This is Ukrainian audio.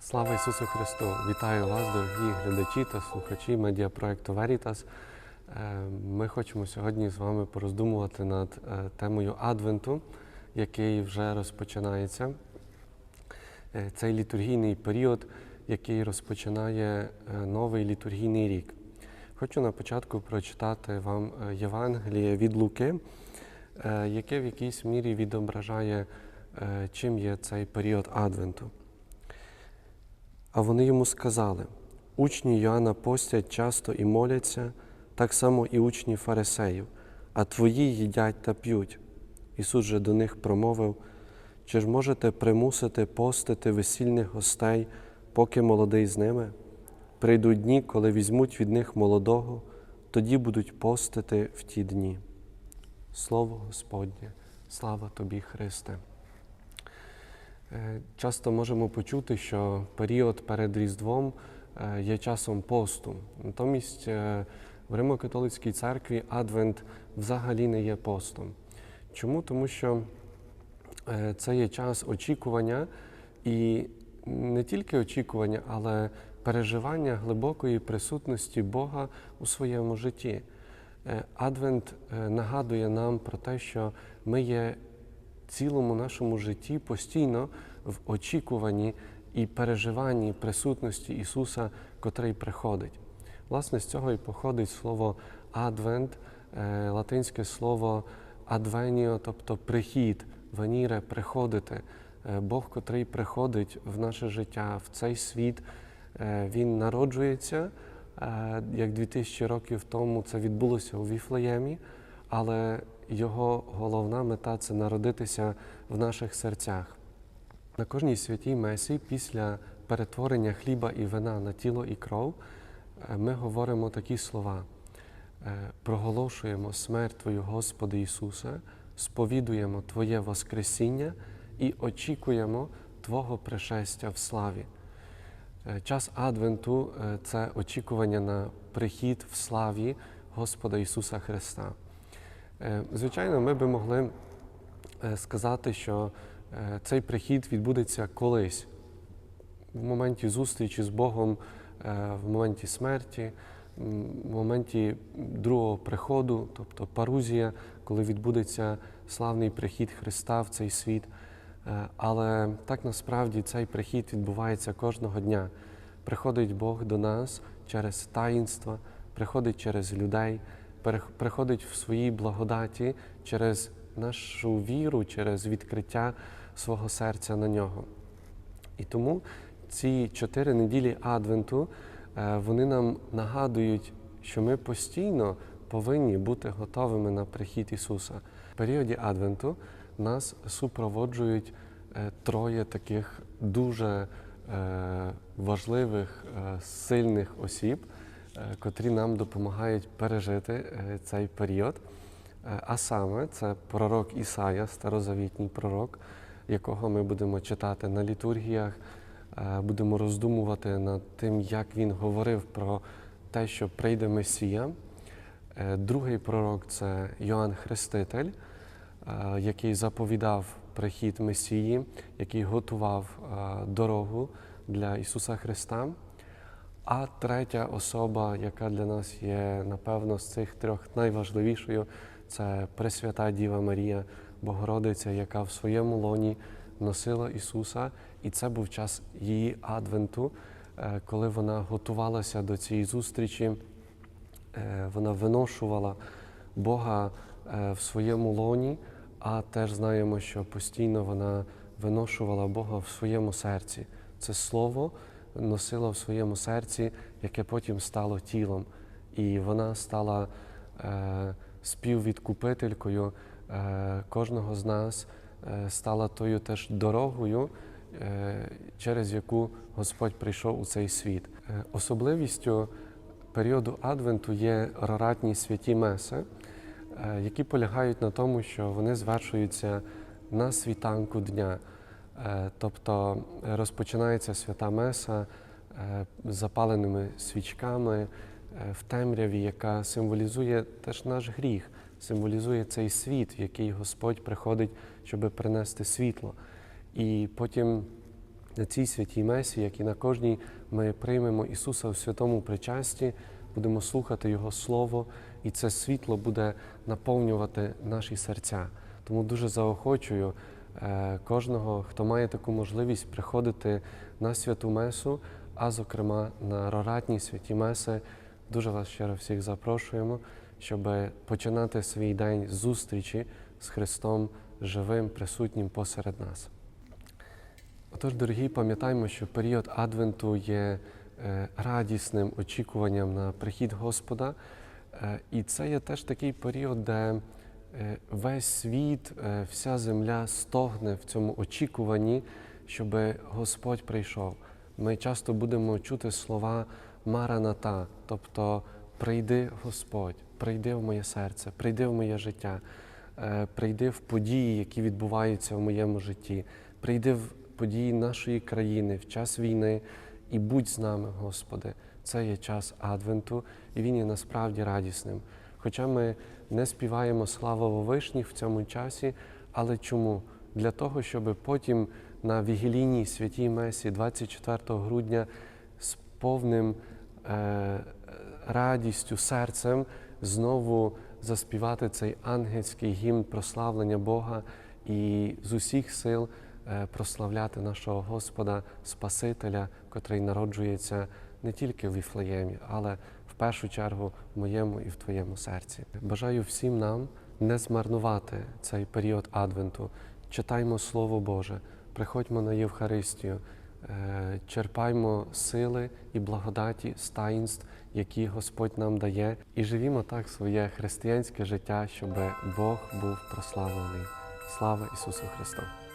Слава Ісусу Христу! Вітаю вас, дорогі глядачі та слухачі медіапроекту Veritas. Е, Ми хочемо сьогодні з вами пороздумувати над е, темою Адвенту, який вже розпочинається. Е, Цей літургійний період, який розпочинає новий літургійний рік. Хочу на початку прочитати вам Євангеліє від Луки, яке в якійсь мірі відображає, чим є цей період Адвенту. А вони йому сказали: учні Йоанна постять часто і моляться, так само і учні фарисеїв, а твої їдять та п'ють. Ісус же до них промовив: чи ж можете примусити постити весільних гостей, поки молодий з ними? Прийдуть дні, коли візьмуть від них молодого, тоді будуть постити в ті дні. Слово Господнє, слава тобі, Христе! Е, Часто можемо почути, що період перед Різдвом е, є часом посту. Натомість е, в Римо-католицькій церкві Адвент взагалі не є постом. Чому? Тому що це є час очікування і не тільки очікування, але переживання глибокої присутності Бога у своєму житті. Адвент нагадує нам про те, що ми є цілому нашому житті постійно в очікуванні і переживанні присутності Ісуса, котрий приходить. Власне, з цього і походить слово адвент, е, латинське слово адвеніо, тобто прихід, веніре, приходити. Е, Бог, котрий приходить в наше життя, в цей світ, е, Він народжується, як 2000 років тому це відбулося у Віфлеємі, але його головна мета це народитися в наших серцях. На кожній святій месі після перетворення хліба і вина на тіло і кров е, ми говоримо такі слова: Е, проголошуємо смерть Твою, Господи Ісусе, сповідуємо Твоє Воскресіння і очікуємо Твого пришестя в славі. Е, Час Адвенту це очікування на прихід в славі Господа Ісуса Христа. Е, Звичайно, ми би могли е, сказати, що е, цей прихід відбудеться колись, в моменті зустрічі з Богом, в моменті смерті, в моменті другого приходу, тобто парузія, коли відбудеться славний прихід Христа в цей світ. Але так насправді цей прихід відбувається кожного дня. Приходить Бог до нас через таїнства, приходить через людей, приходить в своїй благодаті через нашу віру, через відкриття свого серця на нього. І тому ці чотири неділі Адвенту е, вони нам нагадують, що ми постійно повинні бути готовими на прихід Ісуса. В періоді Адвенту нас супроводжують е, троє таких дуже е, важливих, сильних осіб, котрі нам допомагають пережити е, цей період. Е, А саме це пророк Ісая, старозавітній пророк, якого ми будемо читати на літургіях, е, будемо роздумувати над тим, як він говорив про те, що прийде Месія. Е, Другий пророк це Йоанн Хреститель, е, який заповідав прихід Месії, який готував е, дорогу для Ісуса Христа. А третя особа, яка для нас є, напевно, з цих трьох найважливішою, це Пресвята Діва Марія, Богородиця, яка в своєму лоні носила Ісуса, і це був час її адвенту, е, коли вона готувалася до цієї зустрічі. Е, Вона виношувала Бога е, в своєму лоні, а теж знаємо, що постійно вона виношувала Бога в своєму серці. Це слово носила в своєму серці, яке потім стало тілом. І вона стала е, співвідкупителькою е, кожного з нас, е, стала тою теж дорогою, е, через яку Господь прийшов у цей світ. Е, особливістю періоду Адвенту є роратні святі меси, е, які полягають на тому, що вони звершуються на світанку дня. Е, Тобто розпочинається свята Меса е, з запаленими свічками е, в темряві, яка символізує теж наш гріх, символізує цей світ, в який Господь приходить, щоб принести світло. І потім на цій святій месі, як і на кожній, ми приймемо Ісуса у святому причасті, будемо слухати Його Слово, і це світло буде наповнювати наші серця. Тому дуже заохочую кожного, хто має таку можливість приходити на святу месу, а зокрема на роратні святі меси. Дуже вас щиро всіх запрошуємо, щоб починати свій день зустрічі з Христом живим, присутнім посеред нас. Отож, дорогі, пам'ятаємо, що період Адвенту є е, радісним очікуванням на прихід Господа. Е, І це є теж такий період, де е, весь світ, е, вся земля стогне в цьому очікуванні, щоб Господь прийшов. Ми часто будемо чути слова Мараната, тобто прийди Господь, прийди в моє серце, прийди в моє життя, е, прийди в події, які відбуваються в моєму житті, прийди в події нашої країни в час війни і будь з нами, Господи. Це є час Адвенту, і він є насправді радісним. Хоча ми не співаємо слава Вовишніх в цьому часі, але чому? Для того, щоб потім на вігілійній святій Месі 24 грудня з повним е, радістю, серцем знову заспівати цей ангельський гімн прославлення Бога і з усіх сил е, прославляти нашого Господа, Спасителя, котрий народжується не тільки в Віфлеємі, але першу чергу в моєму і в твоєму серці. Бажаю всім нам не змарнувати цей період Адвенту. Читаймо Слово Боже, приходьмо на Євхаристію, е, черпаймо сили і благодаті з таїнств, які Господь нам дає, і живімо так своє християнське життя, щоб Бог був прославлений. Слава Ісусу Христу!